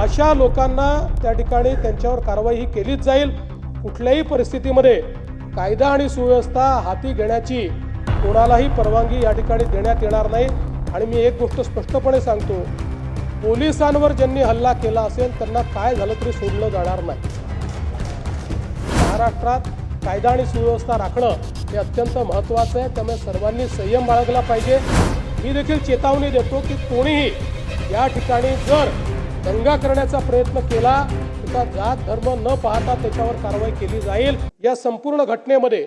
अशा लोकांना त्या ठिकाणी त्यांच्यावर कारवाई ही केलीच जाईल. कुठल्याही परिस्थितीमध्ये कायदा आणि सुव्यवस्था हाती घेण्याची कोणालाही परवानगी या ठिकाणी देण्यात येणार नाही. आणि मी एक गोष्ट स्पष्टपणे सांगतो पोलिसांवर ज्यांनी हल्ला केला असेल त्यांना काय झालं तरी सोडलं जाणार नाही. महाराष्ट्रात कायदा आणि सुव्यवस्था राखणं हे अत्यंत महत्त्वाचं आहे. त्यामुळे सर्वांनी संयम बाळगला पाहिजे. मी देखील चेतावणी देतो की कोणीही या ठिकाणी जर दंगा करण्याचा प्रयत्न केला त्याचा जात धर्म न पाहता त्याच्यावर कारवाई केली जाईल. या संपूर्ण घटनेमध्ये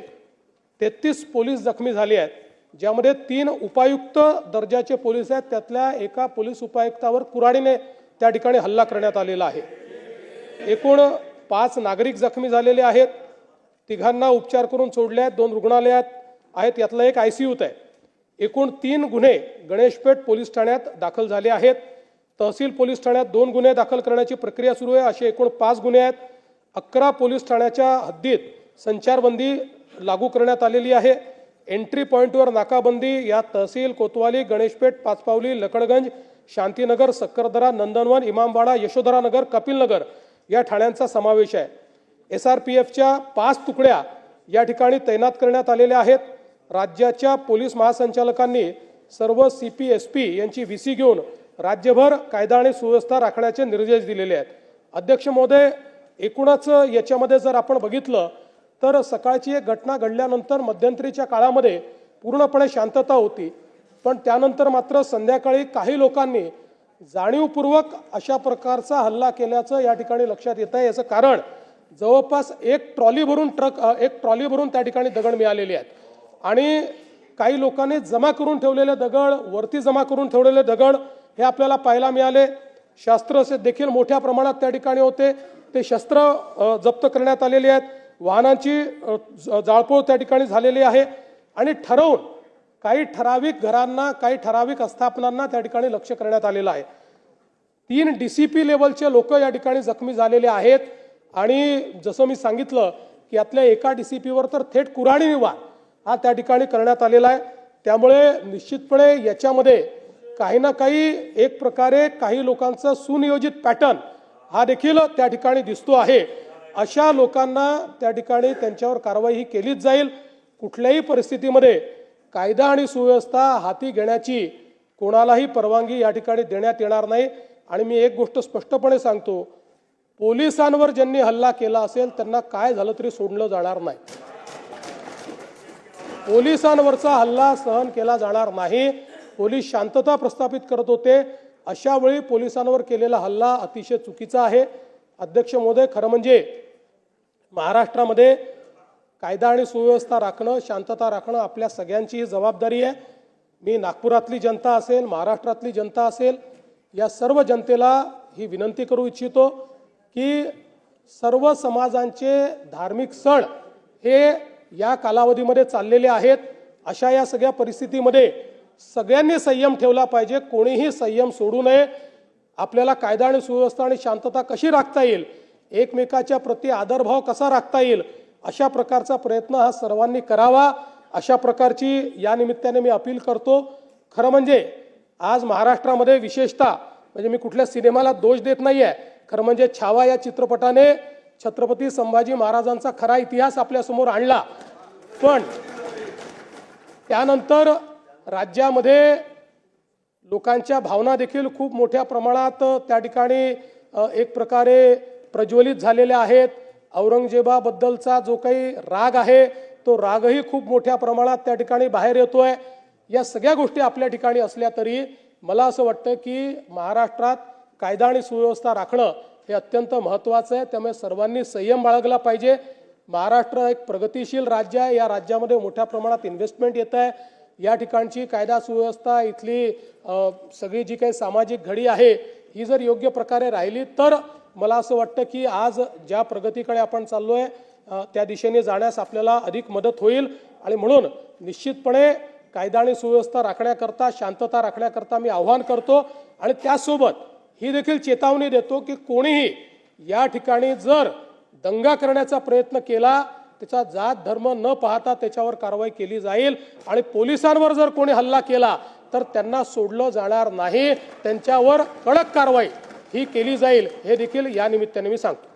तेहतीस पोलीस जखमी झाले आहेत ज्यामध्ये तीन उपायुक्त दर्जाचे पोलीस आहेत. त्यातल्या एका पोलीस उपायुक्तावर कुराडीने त्या ठिकाणी हल्ला करण्यात आलेला आहे. एकूण पाच नागरिक जखमी झालेले आहेत. तिघांना उपचार करून सोडले आहेत. दोन रुग्णालयात आहेत. यातला एक आय सी यूत आहे. एकूण तीन गुन्हे गणेशपेठ पोलीस ठाण्यात दाखल झाले आहेत. तहसील पोलीस ठाण्यात दोन गुन्हे दाखल करण्याची प्रक्रिया सुरू आहे. असे एकूण पाच गुन्हे आहेत. अकरा पोलीस ठाण्याच्या हद्दीत संचारबंदी लागू करण्यात आलेली आहे. एंट्री पॉईंटवर नाकाबंदी या तहसील कोतवाली गणेशपेठ पाचपावली लकडगंज शांतीनगर सक्करदरा नंदनवन इमामवाडा यशोधरा नगर कपिलनगर या ठाण्यांचा समावेश आहे. एस आर पी एफच्या पाच तुकड्या या ठिकाणी तैनात करण्यात आलेल्या आहेत. राज्याच्या पोलीस महासंचालकांनी सर्व सी पी एस पी यांची व्ही सी घेऊन राज्यभर कायदा आणि सुव्यवस्था राखण्याचे निर्देश दिलेले आहेत. अध्यक्ष महोदय एकूणच याच्यामध्ये जर आपण बघितलं तर सकाळची एक घटना घडल्यानंतर मध्यंतरीच्या काळामध्ये पूर्णपणे शांतता होती. पण त्यानंतर मात्र संध्याकाळी काही लोकांनी जाणीवपूर्वक अशा प्रकारचा हल्ला केल्याचं या ठिकाणी लक्षात येत आहे. याचं कारण जवळपास एक ट्रॉली भरून ट्रक एक ट्रॉली भरून त्या ठिकाणी दगड मिळालेले आहेत. आणि काही लोकांनी जमा करून ठेवलेले दगड वरती जमा करून ठेवलेले दगड हे आपल्याला पाहायला मिळाले. शस्त्र असे देखील मोठ्या प्रमाणात त्या ठिकाणी होते. ते शस्त्र जप्त करण्यात आलेले आहेत. वाहनांची ज- जाळपोळ त्या ठिकाणी झालेली आहे. आणि ठरवून काही ठराविक घरांना काही ठराविक आस्थापनांना त्या ठिकाणी लक्ष करण्यात आलेलं आहे. तीन डी सी पी लेवलचे लोक या ठिकाणी जखमी झालेले आहेत. आणि जसं मी सांगितलं की यातल्या एका डी सी पीवर तर थेट कुराणी निवार हा त्या ठिकाणी करण्यात आलेला आहे. त्यामुळे निश्चितपणे याच्यामध्ये काही ना काही एक प्रकारे काही लोकांचा सुनियोजित पॅटर्न हा देखील त्या ठिकाणी दिसतो आहे. अशा लोकांना त्या ठिकाणी त्यांच्यावर कारवाई ही केलीच जाईल. कुठल्याही परिस्थितीमध्ये कायदा आणि सुव्यवस्था हाती घेण्याची कोणालाही परवानगी या ठिकाणी देण्यात येणार नाही. आणि मी एक गोष्ट स्पष्टपणे सांगतो पोलिसांवर ज्यांनी हल्ला केला असेल त्यांना काय झालं तरी सोडलं जाणार नाही. पोलिसांवरचा हल्ला सहन केला जाणार नाही. पोलीस शांतता प्रस्थापित करत होते. अशा वेळी पोलिसांवर केलेला हल्ला अतिशय चुकीचा आहे. अध्यक्ष महोदय खरं म्हणजे महाराष्ट्रामध्ये कायदा आणि सुव्यवस्था राखणं शांतता राखणं आपल्या सगळ्यांची ही जबाबदारी आहे. मी नागपुरातली जनता असेल महाराष्ट्रातली जनता असेल या सर्व जनतेला ही विनंती करू इच्छितो की सर्व समाजांचे धार्मिक सण हे या कालावधीमध्ये चाललेले आहेत. अशा या सगळ्या परिस्थितीमध्ये सगळ्यांनी संयम ठेवला पाहिजे कोणीही संयम सोडू नये. आपल्याला कायदा आणि सुव्यवस्था आणि शांतता कशी राखता येईल एकमेकाच्या प्रति आदरभाव कसा राखता येईल अशा प्रकारचा प्रयत्न हा सर्वांनी करावा. अशा प्रकारची या निमित्ताने मी अपील करतो. खरं म्हणजे आज महाराष्ट्रामध्ये विशेषतः म्हणजे मी कुठल्या सिनेमाला दोष देत नाही आहे खरं म्हणजे छावा या चित्रपटाने छत्रपती संभाजी महाराजांचा खरा इतिहास आपल्यासमोर आणला. पण त्यानंतर राज्यामध्ये लोकांच्या भावना देखील खूप मोठ्या प्रमाणात त्या ठिकाणी एक प्रकारे प्रज्वलित झालेल्या आहेत. औरंगजेबाबद्दलचा जो काही राग आहे तो रागही खूप मोठ्या प्रमाणात त्या ठिकाणी बाहेर येतोय. या सगळ्या गोष्टी आपल्या ठिकाणी असल्या तरी मला असं वाटतं की महाराष्ट्रात कायदा आणि सुव्यवस्था राखणं हे अत्यंत महत्त्वाचं आहे. त्यामुळे सर्वांनी संयम बाळगला पाहिजे. महाराष्ट्र एक प्रगतिशील राज्य आहे. या राज्यामध्ये मोठ्या प्रमाणात इन्व्हेस्टमेंट येत आहे. या ठिकाणची कायदा सुव्यवस्था इथली सगळी जी काही सामाजिक घडी आहे ही जर योग्य प्रकारे राहिली तर मला असं वाटतं की आज ज्या प्रगतीकडे आपण चाललो आहे त्या दिशेने जाण्यास आपल्याला अधिक मदत होईल. आणि म्हणून निश्चितपणे कायदा आणि सुव्यवस्था राखण्याकरता शांतता राखण्याकरता मी आव्हान करतो. आणि त्याचसोबत ही देखील चेतावणी देतो की कोणीही या ठिकाणी जर दंगा करण्याचा प्रयत्न केला त्याचा जात धर्म न पाहता त्याच्यावर कारवाई केली जाईल. आणि पोलिसांवर जर कोणी हल्ला केला तर त्यांना सोडलं जाणार नाही. त्यांच्यावर कडक कारवाई ही केली जाईल. हे देखील या निमित्ताने मी सांगतो.